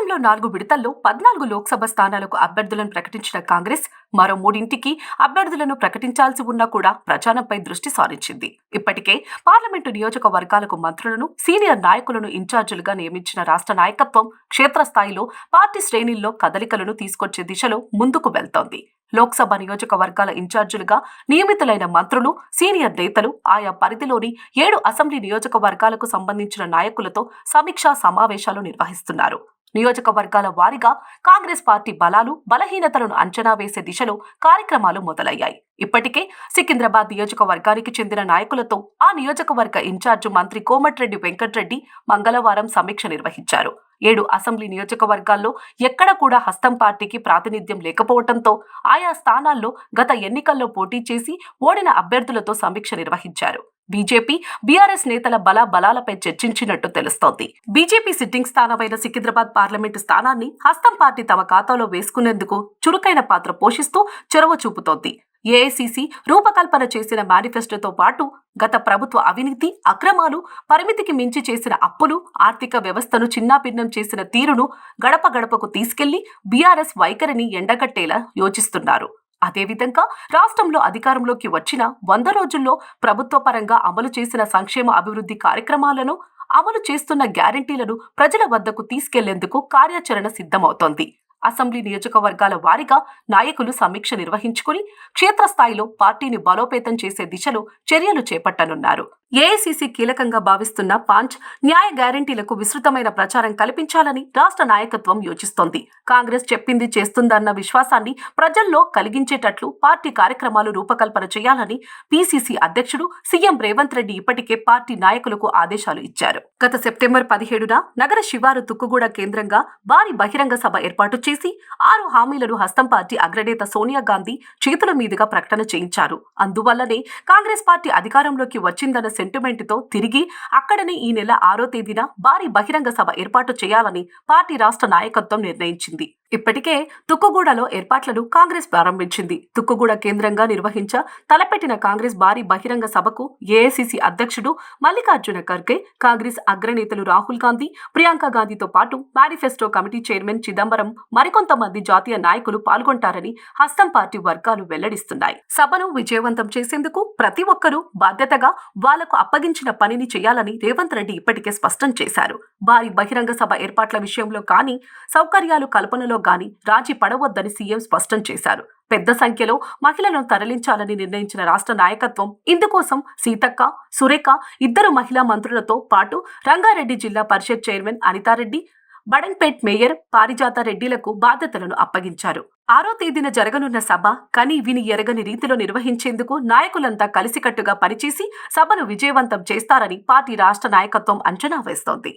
రాష్ట్రంలో నాలుగు విడతల్లో పద్నాలుగు లోక్సభ స్థానాలకు అభ్యర్థులను ప్రకటించిన కాంగ్రెస్ మరో మూడింటికి అభ్యర్థులను ప్రకటించాల్సి ఉన్నా కూడా ప్రచారంపై దృష్టి సారించింది. ఇప్పటికే పార్లమెంటు నియోజకవర్గాలకు మంత్రులను సీనియర్ నాయకులను ఇన్ఛార్జీలుగా నియమించిన రాష్ట్ర నాయకత్వం క్షేత్రస్థాయిలో పార్టీ శ్రేణుల్లో కదలికలను తీసుకొచ్చే దిశలో ముందుకు వెళ్తోంది. లోక్సభ నియోజకవర్గాల ఇన్ఛార్జీలుగా నియమితులైన మంత్రులు సీనియర్ నేతలు ఆయా పరిధిలోని ఏడు అసెంబ్లీ నియోజకవర్గాలకు సంబంధించిన నాయకులతో సమీక్షా సమావేశాలు నిర్వహిస్తున్నారు. నియోజకవర్గాల వారీగా కాంగ్రెస్ పార్టీ బలాలు బలహీనతలను అంచనా వేసే దిశలో కార్యక్రమాలు మొదలయ్యాయి. ఇప్పటికే సికింద్రాబాద్ నియోజకవర్గానికి చెందిన నాయకులతో ఆ నియోజకవర్గ ఇన్ఛార్జి మంత్రి కోమటిరెడ్డి వెంకట్రెడ్డి మంగళవారం సమీక్ష నిర్వహించారు. ఏడు అసెంబ్లీ నియోజకవర్గాల్లో ఎక్కడ కూడా హస్తం పార్టీకి ప్రాతినిధ్యం లేకపోవడంతో ఆయా స్థానాల్లో గత ఎన్నికల్లో పోటీ చేసి ఓడిన అభ్యర్థులతో సమీక్ష నిర్వహించారు. బీజేపీ బీఆర్ఎస్ నేతల బల బలాలపై చర్చించినట్టు తెలుస్తోంది. బీజేపీ సిట్టింగ్ స్థానమైన సికింద్రాబాద్ పార్లమెంటు స్థానాన్ని హస్తం పార్టీ తమ ఖాతాలో వేసుకునేందుకు చురుకైన పాత్ర పోషిస్తూ చొరవ చూపుతోంది. ఏఐసిసి రూపకల్పన చేసిన మేనిఫెస్టోతో పాటు గత ప్రభుత్వ అవినీతి అక్రమాలు పరిమితికి మించి చేసిన అప్పులు ఆర్థిక వ్యవస్థను చిన్నాభిన్నం చేసిన తీరును గడప గడపకు తీసుకెళ్ళి బీఆర్ఎస్ వైఖరిని ఎండగట్టేలా యోచిస్తున్నారు. అదేవిధంగా రాష్ట్రంలో అధికారంలోకి వచ్చిన వంద రోజుల్లో ప్రభుత్వ పరంగా అమలు చేసిన సంక్షేమ అభివృద్ధి కార్యక్రమాలను అమలు చేస్తున్న గ్యారంటీలను ప్రజల వద్దకు తీసుకెళ్ళేందుకు కార్యాచరణ సిద్ధమవుతోంది. అసెంబ్లీ నియోజకవర్గాల వారీగా నాయకులు సమీక్ష నిర్వహించుకుని క్షేత్రస్థాయిలో పార్టీని బలోపేతం చేసే దిశలో చర్యలు చేపట్టనున్నారు. ఏఐసీసీ కీలకంగా భావిస్తున్న పాంచ్ న్యాయ గ్యారంటీలకు విస్తృతమైన ప్రచారం కల్పించాలని రాష్ట్ర నాయకత్వం యోచిస్తోంది. కాంగ్రెస్ చెప్పింది చేస్తుందన్న విశ్వాసాన్ని ప్రజల్లో కలిగించేటట్లు పార్టీ కార్యక్రమాలు రూపకల్పన చేయాలని పీసీసీ అధ్యక్షుడు సీఎం రేవంత్ రెడ్డి ఇప్పటికే పార్టీ నాయకులకు ఆదేశాలు ఇచ్చారు. గత సెప్టెంబర్ పదిహేడున నగర శివారు తుక్కుగూడ కేంద్రంగా భారీ బహిరంగ సభ ఏర్పాటు చేసి ఆరు హామీలను హస్తం పార్టీ అగ్రనేత సోనియా గాంధీ చేతుల మీదుగా ప్రకటన చేయించారు. అందువల్లనే కాంగ్రెస్ పార్టీ అధికారంలోకి వచ్చిందన్న సెంటిమెంట్తో తిరిగి అక్కడనే ఈ నెల ఆరో తేదీన భారీ బహిరంగ సభ ఏర్పాటు చేయాలని పార్టీ రాష్ట్ర నాయకత్వం నిర్ణయించింది. ఇప్పటికే తుక్కుగూడలో ఏర్పాట్లను కాంగ్రెస్ ప్రారంభించింది. తుక్కుగూడ కేంద్రంగా నిర్వహించ తలపెట్టిన కాంగ్రెస్ భారీ బహిరంగ సభకు ఏఐసిసి అధ్యక్షుడు మల్లికార్జున ఖర్గే కాంగ్రెస్ అగ్రనేతలు రాహుల్ గాంధీ ప్రియాంక గాంధీతో పాటు మేనిఫెస్టో కమిటీ చైర్మన్ చిదంబరం మరికొంతమంది జాతీయ నాయకులు పాల్గొంటారని హస్తం పార్టీ వర్గాలు వెల్లడిస్తున్నాయి. సభను విజయవంతం చేసేందుకు ప్రతి ఒక్కరూ బాధ్యతగా వాళ్ళకు అప్పగించిన పనిని చేయాలని రేవంత్ రెడ్డి ఇప్పటికే స్పష్టం చేశారు. భారీ బహిరంగ సభ ఏర్పాట్ల విషయంలో కానీ సౌకర్యాలు కల్పనలో గాని రాజీ పడవద్దని సీఎం స్పష్టం చేశారు. పెద్ద సంఖ్యలో మహిళలను తరలించాలని నిర్ణయించిన రాష్ట్ర నాయకత్వం ఇందుకోసం సీతక్క సురేఖ ఇద్దరు మహిళా మంత్రులతో పాటు రంగారెడ్డి జిల్లా పరిషత్ చైర్మన్ అనితారెడ్డి బడంపేట్ మేయర్ పారిజాత రెడ్డిలకు బాధ్యతలను అప్పగించారు. ఆరో తేదీన జరగనున్న సభ కని విని ఎరగని రీతిలో నిర్వహించేందుకు నాయకులంతా కలిసికట్టుగా పనిచేసి సభను విజయవంతం చేస్తారని పార్టీ రాష్ట్ర నాయకత్వం అంచనా వేస్తోంది.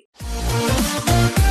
Thank you.